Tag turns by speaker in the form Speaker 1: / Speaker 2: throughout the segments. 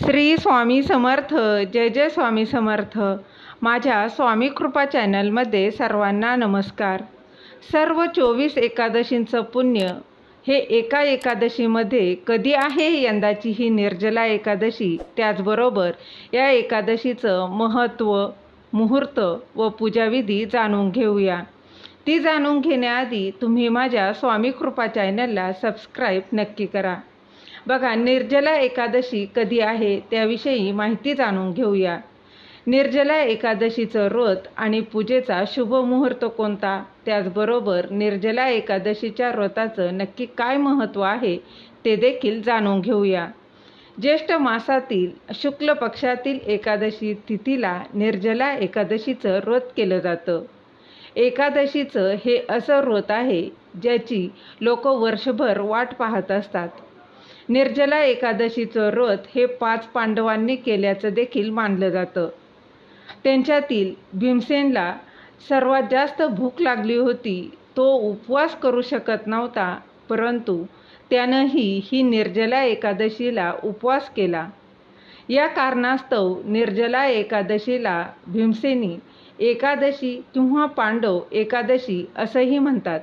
Speaker 1: श्री स्वामी समर्थ जय जय स्वामी समर्थ. माझ्या स्वामी कृपा चॅनलमध्ये सर्वांना नमस्कार. सर्व चोवीस एकादशींचं पुण्य हे एका एकादशीमध्ये कधी आहे यंदाची ही निर्जला एकादशी? त्याचबरोबर या एकादशीचं महत्त्व मुहूर्त व पूजाविधी जाणून घेऊया. ती जाणून घेण्याआधी तुम्ही माझ्या स्वामी कृपा चॅनलला सबस्क्राईब नक्की करा. बघा निर्जला एकादशी कधी आहे त्याविषयी माहिती जाणून घेऊया. निर्जला एकादशीचं व्रत आणि पूजेचा शुभ मुहूर्त कोणता? त्याचबरोबर निर्जला एकादशीच्या व्रताचं नक्की काय महत्त्व आहे ते देखील जाणून घेऊया. ज्येष्ठ मासातील शुक्ल पक्षातील एकादशी तिथीला निर्जला एकादशीचं व्रत केलं जातं. एकादशीचं हे असं व्रत आहे ज्याची लोक वर्षभर वाट पाहत असतात. निर्जला एकादशीचं व्रत हे पाच पांडवांनी केल्याचं देखील मानलं जातं. त्यांच्यातील भीमसेनला सर्वात जास्त भूक लागली होती. तो उपवास करू शकत नव्हता परंतु त्यानंही ही निर्जला एकादशीला उपवास केला. या कारणास्तव निर्जला एकादशीला भीमसेनी एकादशी किंवा पांडव एकादशी असंही म्हणतात.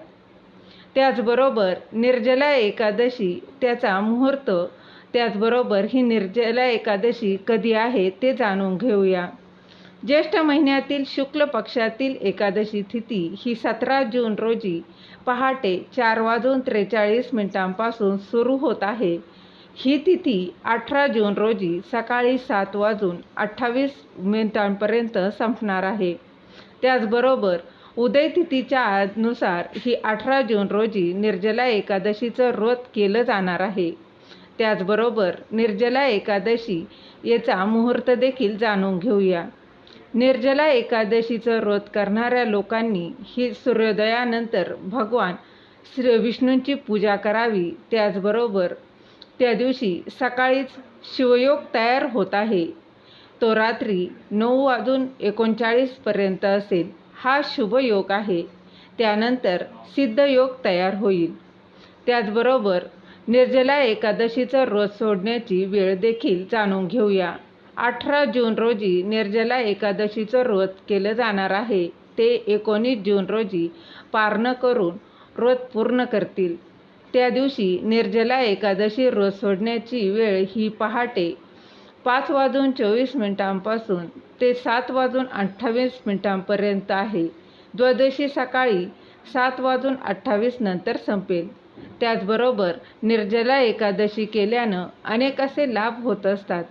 Speaker 1: त्याचबरोबर निर्जला एकादशी त्याचा मुहूर्त त्याचबरोबर ही निर्जला एकादशी कधी आहे ते जाणून घेऊया. ज्येष्ठ महिन्यातील शुक्ल पक्षातील एकादशी तिथी ही सतरा जून रोजी पहाटे चार वाजून त्रेचाळीस मिनिटांपासून सुरू होत आहे. ही तिथी अठरा जून रोजी सकाळी सात वाजून अठ्ठावीस मिनिटांपर्यंत संपणार आहे. त्याचबरोबर उदयतिथीच्या नुसार ही अठरा जून रोजी निर्जला एकादशीचं व्रत केलं जाणार आहे. त्याचबरोबर निर्जला एकादशी याचा मुहूर्त देखील जाणून घेऊया. निर्जला एकादशीचं व्रत करणाऱ्या लोकांनी ही सूर्योदयानंतर भगवान श्री विष्णूंची पूजा करावी. त्याचबरोबर त्या दिवशी सकाळीच शिवयोग तयार होत आहे. तो रात्री नऊ वाजून एकोणचाळीसपर्यंत असेल. हा शुभयोग आहे. त्यानंतर सिद्धयोग तयार होईल. त्याचबरोबर निर्जला एकादशीचं व्रत सोडण्याची वेळ देखील जाणून घेऊया. अठरा जून रोजी निर्जला एकादशीचं व्रत केलं जाणार आहे. ते एकोणीस जून रोजी पारणं करून व्रत पूर्ण करतील. त्या दिवशी निर्जला एकादशी व्रत सोडण्याची वेळ ही पहाटे पाच वाजून चोवीस मिनिटांपासून ते सात वाजून अठ्ठावीस मिनिटांपर्यंत आहे. द्वादशी सकाळी सात वाजून अठ्ठावीस नंतर संपेल. त्याचबरोबर निर्जला एकादशी केल्यानं अनेक असे लाभ होत असतात.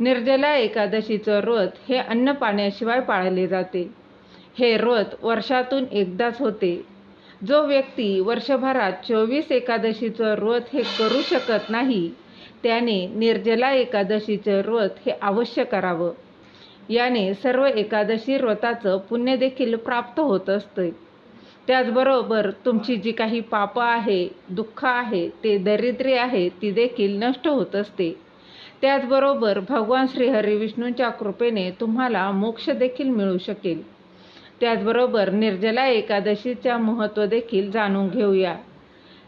Speaker 1: निर्जला एकादशीचं व्रत हे अन्न पाण्याशिवाय पाळले जाते. हे व्रत वर्षातून एकदाच होते. जो व्यक्ती वर्षभरात चोवीस एकादशीचं व्रत हे करू शकत नाही त्याने निर्जला एकादशीचं व्रत हे अवश्य करावं. याने सर्व एकादशी व्रताचं पुण्य देखील प्राप्त होत असते त्याचबरोबर तुमची जी काही पापं आहे दुःख आहे ते दरिद्री आहे ती देखील नष्ट होत असते. त्याचबरोबर भगवान श्रीहरी विष्णूंच्या कृपेने तुम्हाला मोक्ष देखील मिळू शकेल. त्याचबरोबर निर्जला एकादशीच्या महत्त्व देखील जाणून घेऊया.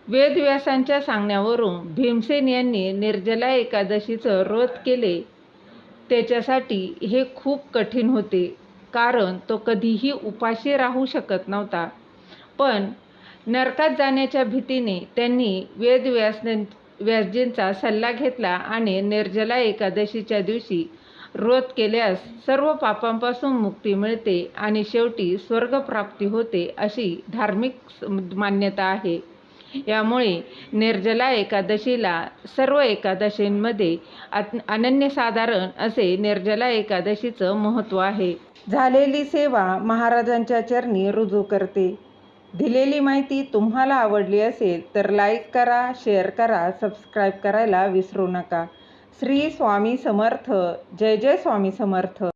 Speaker 1: वेदव्यासांच्या सांगण्यावरून भीमसेन यांनी निर्जला एकादशीचं व्रत केले. त्याच्यासाठी हे खूप कठीण होते कारण तो कधीही उपाशी राहू शकत नव्हता. पण नरकात जाण्याच्या भीतीने त्यांनी वेदव्यास व्यासजींचा सल्ला घेतला आणि निर्जला एकादशीच्या दिवशी व्रत केल्यास सर्व पापांपासून मुक्ती मिळते आणि शेवटी स्वर्गप्राप्ती होते अशी धार्मिक मान्यता आहे. यामुळे निर्जला एकादशीला सर्व एकादशींमध्ये अनन्यसाधारण असे निर्जला एकादशीचं महत्त्व आहे. झालेली सेवा महाराजांच्या चरणी रुजू करते. दिलेली माहिती तुम्हाला आवडली असेल तर लाईक करा शेअर करा सबस्क्राईब करायला विसरू नका. श्री स्वामी समर्थ. जय जय स्वामी समर्थ.